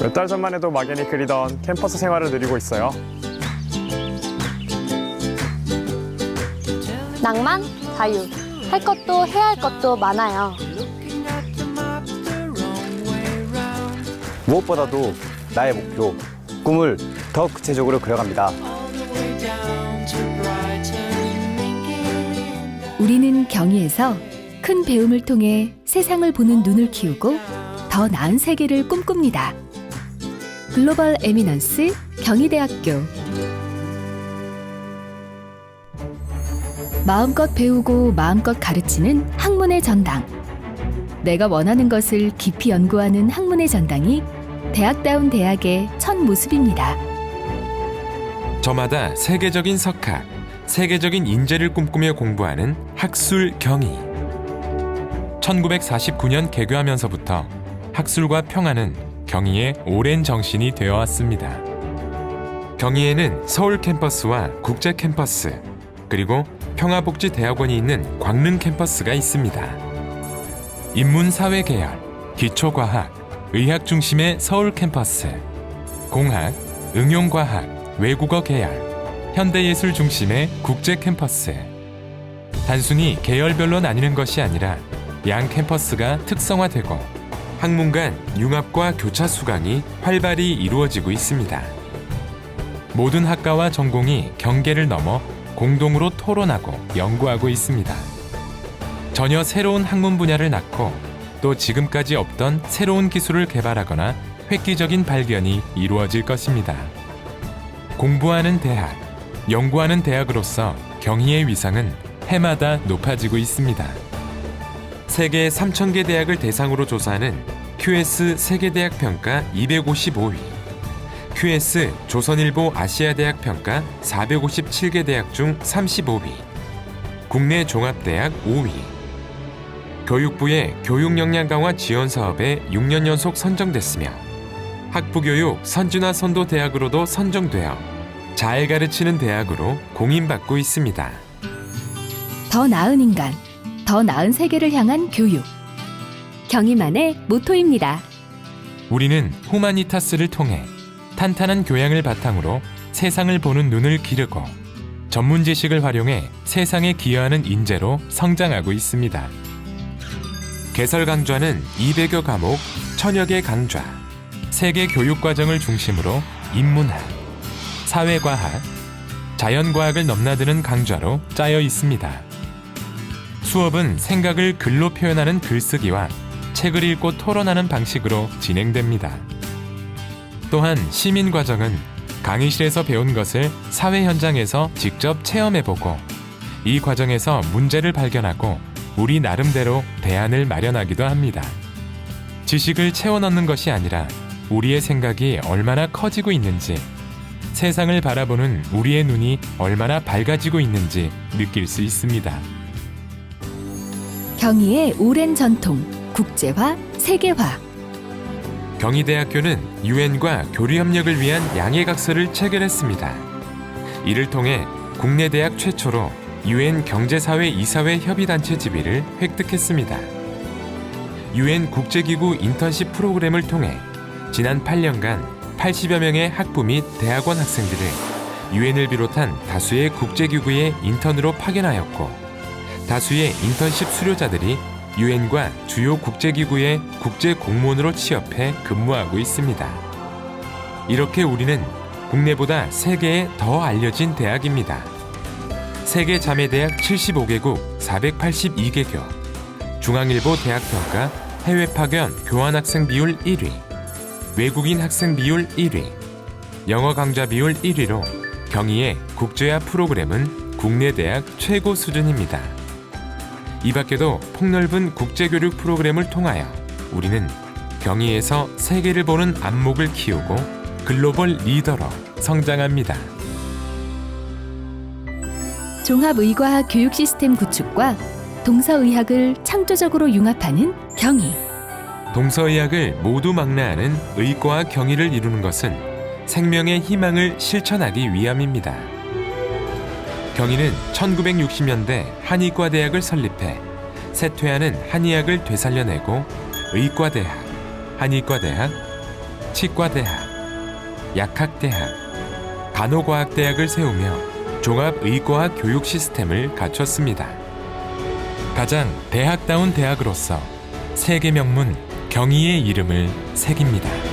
몇 달 전만 해도 막연히 그리던 캠퍼스 생활을 누리고 있어요. 낭만, 자유. 할 것도 해야 할 것도 많아요. 무엇보다도 나의 목표, 꿈을 더 구체적으로 그려갑니다. 우리는 경희에서 큰 배움을 통해 세상을 보는 눈을 키우고 더 나은 세계를 꿈꿉니다. 글로벌 에미넌스 경희대학교 마음껏 배우고 마음껏 가르치는 학문의 전당. 내가 원하는 것을 깊이 연구하는 학문의 전당이 대학다운 대학의 첫 모습입니다. 저마다 세계적인 석학, 세계적인 인재를 꿈꾸며 공부하는 학술 경희. 1949년 개교하면서부터 학술과 평화는 경희의 오랜 정신이 되어 왔습니다. 경희에는 서울 캠퍼스와 국제 캠퍼스, 그리고 평화복지대학원이 있는 광릉 캠퍼스가 있습니다. 인문사회 계열, 기초과학, 의학 중심의 서울 캠퍼스, 공학, 응용과학, 외국어 계열, 현대예술 중심의 국제 캠퍼스. 단순히 계열별로 나뉘는 것이 아니라 양 캠퍼스가 특성화되고 학문 간 융합과 교차 수강이 활발히 이루어지고 있습니다. 모든 학과와 전공이 경계를 넘어 공동으로 토론하고 연구하고 있습니다. 전혀 새로운 학문 분야를 낳고 또 지금까지 없던 새로운 기술을 개발하거나 획기적인 발견이 이루어질 것입니다. 공부하는 대학, 연구하는 대학으로서 경희의 위상은 해마다 높아지고 있습니다. 세계 3,000개 대학을 대상으로 조사하는 QS 세계대학 평가 255위, QS 조선일보 아시아대학 평가 457개 대학 중 35위, 국내 종합대학 5위, 교육부의 교육 역량 강화 지원 사업에 6년 연속 선정됐으며 학부교육 선진화 선도 대학으로도 선정되어 잘 가르치는 대학으로 공인받고 있습니다. 더 나은 인간, 더 나은 세계를 향한 교육. 경희만의 모토입니다. 우리는 후마니타스를 통해 탄탄한 교양을 바탕으로 세상을 보는 눈을 기르고 전문 지식을 활용해 세상에 기여하는 인재로 성장하고 있습니다. 개설 강좌는 200여 과목, 천여 개 강좌, 세계 교육 과정을 중심으로 인문학, 사회과학, 자연과학을 넘나드는 강좌로 짜여 있습니다. 수업은 생각을 글로 표현하는 글쓰기와 책을 읽고 토론하는 방식으로 진행됩니다. 또한 시민 과정은 강의실에서 배운 것을 사회 현장에서 직접 체험해보고 이 과정에서 문제를 발견하고 우리 나름대로 대안을 마련하기도 합니다. 지식을 채워 넣는 것이 아니라 우리의 생각이 얼마나 커지고 있는지 세상을 바라보는 우리의 눈이 얼마나 밝아지고 있는지 느낄 수 있습니다. 경희의 오랜 전통, 국제화, 세계화. 경희대학교는 유엔과 교류 협력을 위한 양해각서를 체결했습니다. 이를 통해 국내 대학 최초로 유엔 경제사회 이사회 협의단체 지위를 획득했습니다. 유엔 국제기구 인턴십 프로그램을 통해 지난 8년간 80여 명의 학부 및 대학원 학생들을 유엔을 비롯한 다수의 국제기구에 인턴으로 파견하였고 다수의 인턴십 수료자들이 유엔과 주요 국제기구의 국제 공무원으로 취업해 근무하고 있습니다. 이렇게 우리는 국내보다 세계에 더 알려진 대학입니다. 세계 자매대학 75개국 482개교, 중앙일보 대학 평가 해외 파견 교환 학생 비율 1위, 외국인 학생 비율 1위, 영어 강좌 비율 1위로 경희의 국제화 프로그램은 국내 대학 최고 수준입니다. 이 밖에도 폭넓은 국제교육 프로그램을 통하여 우리는 경희에서 세계를 보는 안목을 키우고 글로벌 리더로 성장합니다. 종합의과학 교육 시스템 구축과 동서의학을 창조적으로 융합하는 경희. 동서의학을 모두 망라하는 의과와 경의를 이루는 것은 생명의 희망을 실천하기 위함입니다. 경희는 1960년대 한의과 대학을 설립해 쇠퇴하는 한의학을 되살려내고 의과대학, 한의과대학, 치과대학, 약학대학, 간호과학대학을 세우며 종합의과학 교육 시스템을 갖췄습니다. 가장 대학다운 대학으로서 세계 명문 경희의 이름을 새깁니다.